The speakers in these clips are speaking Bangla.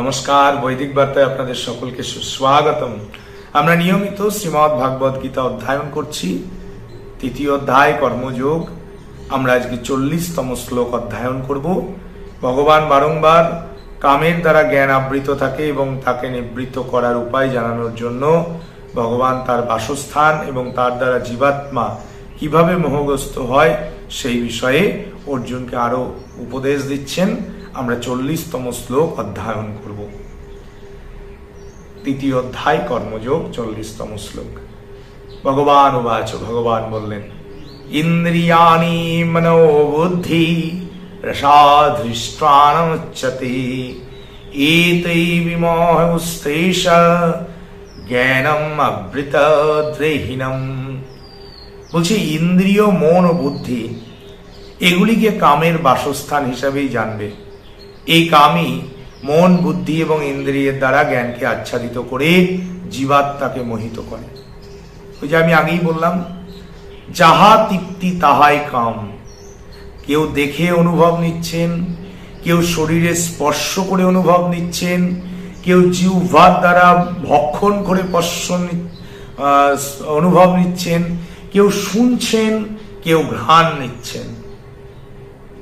নমস্কার, বৈদিক বার্তায় আপনাদের সকলকে সুস্বাগতম। আমরা নিয়মিত শ্রীমৎ ভাগবত গীতা অধ্যয়ন করছি, তৃতীয় অধ্যায়, কর্মযোগ। আমরা আজকে চল্লিশতম শ্লোক অধ্যয়ন করব। ভগবান বারংবার কামের দ্বারা জ্ঞান আবৃত থাকে এবং তাকে নিবৃত্ত করার উপায় জানানোর জন্য ভগবান তার বাসস্থান এবং তার দ্বারা জীবাত্মা কীভাবে মোহগ্রস্ত হয় সেই বিষয়ে অর্জুনকে আরও উপদেশ দিচ্ছেন। আমরা চল্লিশতম শ্লোক অধ্যয়ন করব। তৃতীয় অধ্যায় কর্মযোগ, চল্লিশতম শ্লোক। ভগবান উবাচ, ভগবান বললেন, ইন্দ্রিয়াণি মনো বুদ্ধি রসাধৃষ্টানমুচ্যতে এতৈ বিমোহস্তেষ জ্ঞানম আবৃত দ্রেহিনম বলছে, ইন্দ্রিয় মন ও বুদ্ধি এগুলিকে কামের বাসস্থান হিসাবেই জানবে। এই কামই মন বুদ্ধি এবং ইন্দ্রিয়ের দ্বারা জ্ঞানকে আচ্ছাদিত করে জীবাত্মাকে মোহিত করে। ওই যে আমি আগেই বললাম যাহা তৃপ্তি তাহাই কাম। কেউ দেখে অনুভব নিচ্ছেন কেউ শরীরে স্পর্শ করে অনুভব নিচ্ছেন কেউ জিহ্বার দ্বারা ভক্ষণ করে আহ, অনুভব নিচ্ছেন কেউ শুনছেন কেউ ঘ্রাণ নিচ্ছেন।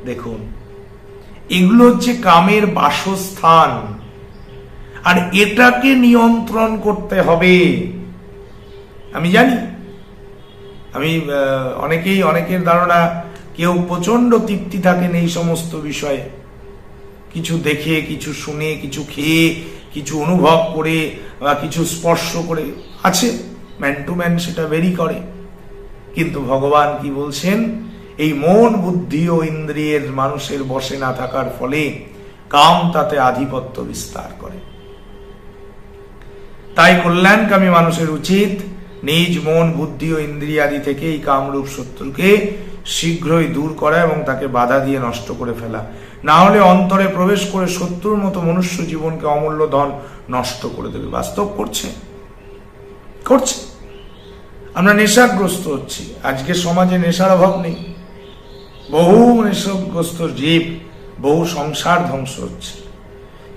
দেখুন এগুলো হচ্ছে কামের বাসস্থান। আর এটাকে নিয়ন্ত্রণ করতে হবে। আমি জানি। আমি অনেকেই, অনেকের ধারণা, কেউ প্রচণ্ড তৃপ্তি থাকেন এই সমস্ত বিষয়ে। কিছু দেখে, কিছু শুনে, কিছু খেয়ে, কিছু অনুভব করে, বা কিছু স্পর্শ করে। আছে ম্যান টু ম্যান সেটা ভেরি করে। কিন্তু ভগবান কি বলছেন? এই মন বুদ্ধি ও ইন্দ্রিয়ের মানুষের বসে না থাকার ফলে কাম তাতে আধিপত্য বিস্তার করে। তাই কল্যাণকামী মানুষের উচিত নিজ মন, বুদ্ধি ও ইন্দ্রিয়াদি থেকে এই কামরূপ শত্রুকে শীঘ্রই দূর করা এবং তাকে বাধা দিয়ে নষ্ট করে ফেলা। না হলে অন্তরে প্রবেশ করে শত্রুর মতো মনুষ্য জীবনকে অমূল্য ধন নষ্ট করে দেবে। বাস্তব করছে। করছে। আমরা নেশাগ্রস্ত হচ্ছি। আজকে সমাজে নেশার অভাব নেই। বহু নেশাগ্রস্ত জীব, বহু সংসার ধ্বংস হচ্ছে।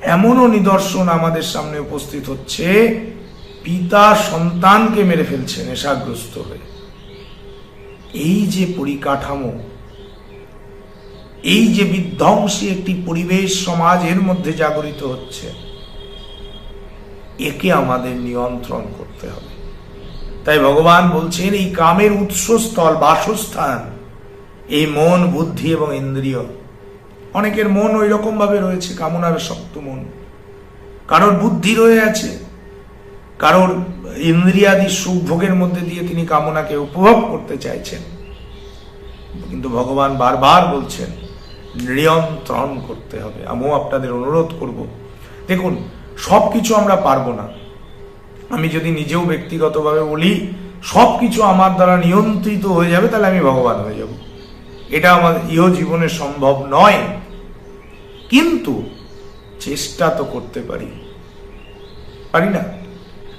এমনও নিদর্শন আমাদের সামনে উপস্থিত হচ্ছে, পিতা সন্তানকে মেরে ফেলছে নেশাগ্রস্ত হয়ে। এই যে পরিকাঠামো, এই যে বিধ্বংসী একটি পরিবেশ সমাজের মধ্যে জাগরিত হচ্ছে, একে আমাদের নিয়ন্ত্রণ করতে হবে। তাই ভগবান বলছেন, এই কামের উৎসস্থল, বাসস্থান এই মন, বুদ্ধি এবং ইন্দ্রিয়। অনেকের মন ওই রকম ভাবে রয়েছে, কামনার শক্ত মন। কারোর বুদ্ধি রয়ে আছে, কারোর ইন্দ্রিয়াদি সুখ ভোগের মধ্যে দিয়ে তিনি কামনাকে উপভোগ করতে চাইছেন। কিন্তু ভগবান বারবার বলছেন, নিয়ন্ত্রণ করতে হবে। আমিও আপনাদের অনুরোধ করব। দেখুন সব কিছু আমরা পারব না। আমি যদি নিজেও ব্যক্তিগতভাবে বলি সব কিছু আমার দ্বারা নিয়ন্ত্রিত হয়ে যাবে, তাহলে আমি ভগবান হয়ে যাব। এটা আমার ইহ জীবনে সম্ভব নয়। কিন্তু চেষ্টা তো করতে পারি। পারি না।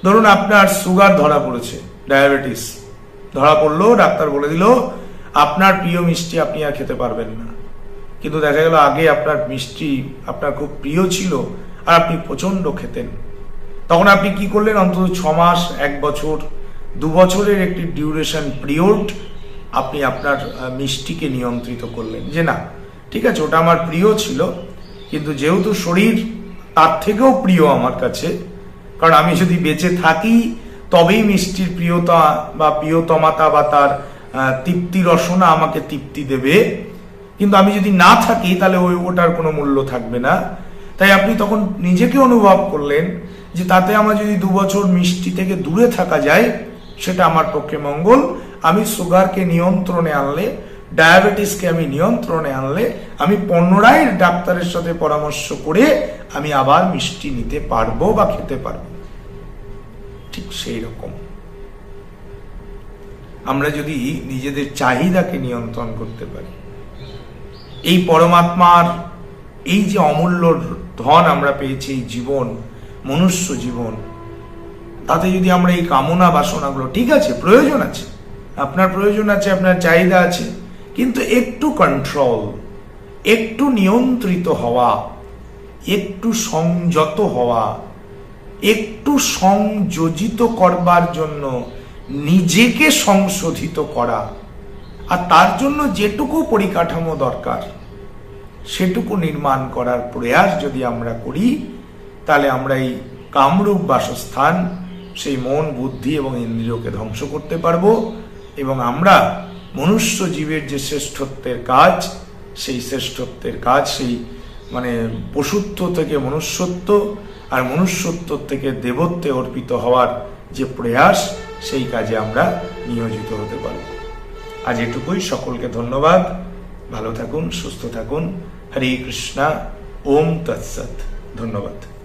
ধরুন আপনার সুগার ধরা পড়েছে, ডায়াবেটিস। ধরা পড়ল, ডাক্তার বলে দিল, আপনার প্রিয় মিষ্টি আপনি আর খেতে পারবেন না। কিন্তু দেখা গেল আগে আপনার মিষ্টি আপনার খুব প্রিয় ছিল আর আপনি প্রচণ্ড খেতেন। তখন আপনি কি করলেন? অন্তত ছ মাস, এক বছর, দু বছরের একটি ডিউরেশন পিরিয়ড আপনি আপনার মিষ্টিকে নিয়ন্ত্রিত করলেন। যে না, ঠিক আছে, ওটা আমার প্রিয় ছিল, কিন্তু যেহেতু শরীর তার থেকেও প্রিয় আমার কাছে, কারণ আমি যদি বেঁচে থাকি, তবেই মিষ্টির প্রিয়তা বা প্রিয়তমাতা বা তার তৃপ্তি রসনা আমাকে তৃপ্তি দেবে। কিন্তু আমি যদি না থাকি, তাহলে ওই ওটার কোনো মূল্য থাকবে না। তাই আপনি তখন নিজেকে অনুভব করলেন যে তাতে আমার যদি দু বছর মিষ্টি থেকে দূরে থাকা যায়, সেটা আমার পক্ষে মঙ্গল। আমি সুগারকে নিয়ন্ত্রণে আনলে ডায়াবেটিসকে আমি নিয়ন্ত্রণে আনলে, আমি পুনরায় ডাক্তারের সাথে পরামর্শ করে আমি আবার মিষ্টি নিতে পারব বা খেতে পারব। ঠিক সেই রকম। আমরা যদি নিজেদের চাহিদাকে নিয়ন্ত্রণ করতে পারি, এই পরমাত্মার এই যে অমূল্য ধন আমরা পেয়েছি এই জীবন, মনুষ্য জীবন, তাতে যদি আমরা এই কামনা বাসনাগুলো, ঠিক আছে, প্রয়োজন আছে আপনার প্রয়োজন আছে, আপনার চাহিদা আছে, কিন্তু একটু কন্ট্রোল একটু নিয়ন্ত্রিত হওয়া, একটু সংযত হওয়া, একটু সংযোজিত করবার জন্য নিজেকে সংশোধিত করা, আর তার জন্য যেটুকু পরিকাঠামো দরকার, সেটুকু নির্মাণ করার প্রয়াস যদি আমরা করি, তাহলে আমরা এই কামরূপ বাসস্থান, সেই মন, বুদ্ধি এবং ইন্দ্রিয়কে ধ্বংস করতে পারব। এবং আমরা মনুষ্য জীবের যে শ্রেষ্ঠত্বের কাজ, সেই শ্রেষ্ঠত্বের কাজ, সেই মানে পশুত্ব থেকে মনুষ্যত্ব আর মনুষ্যত্ব থেকে দেবত্বে অর্পিত হওয়ার যে প্রয়াস, সেই কাজে আমরা নিয়োজিত হতে পারব। আজ এটুকুই। সকলকে ধন্যবাদ। ভালো থাকুন, সুস্থ থাকুন। হরে কৃষ্ণা। ওম তৎসৎ। ধন্যবাদ।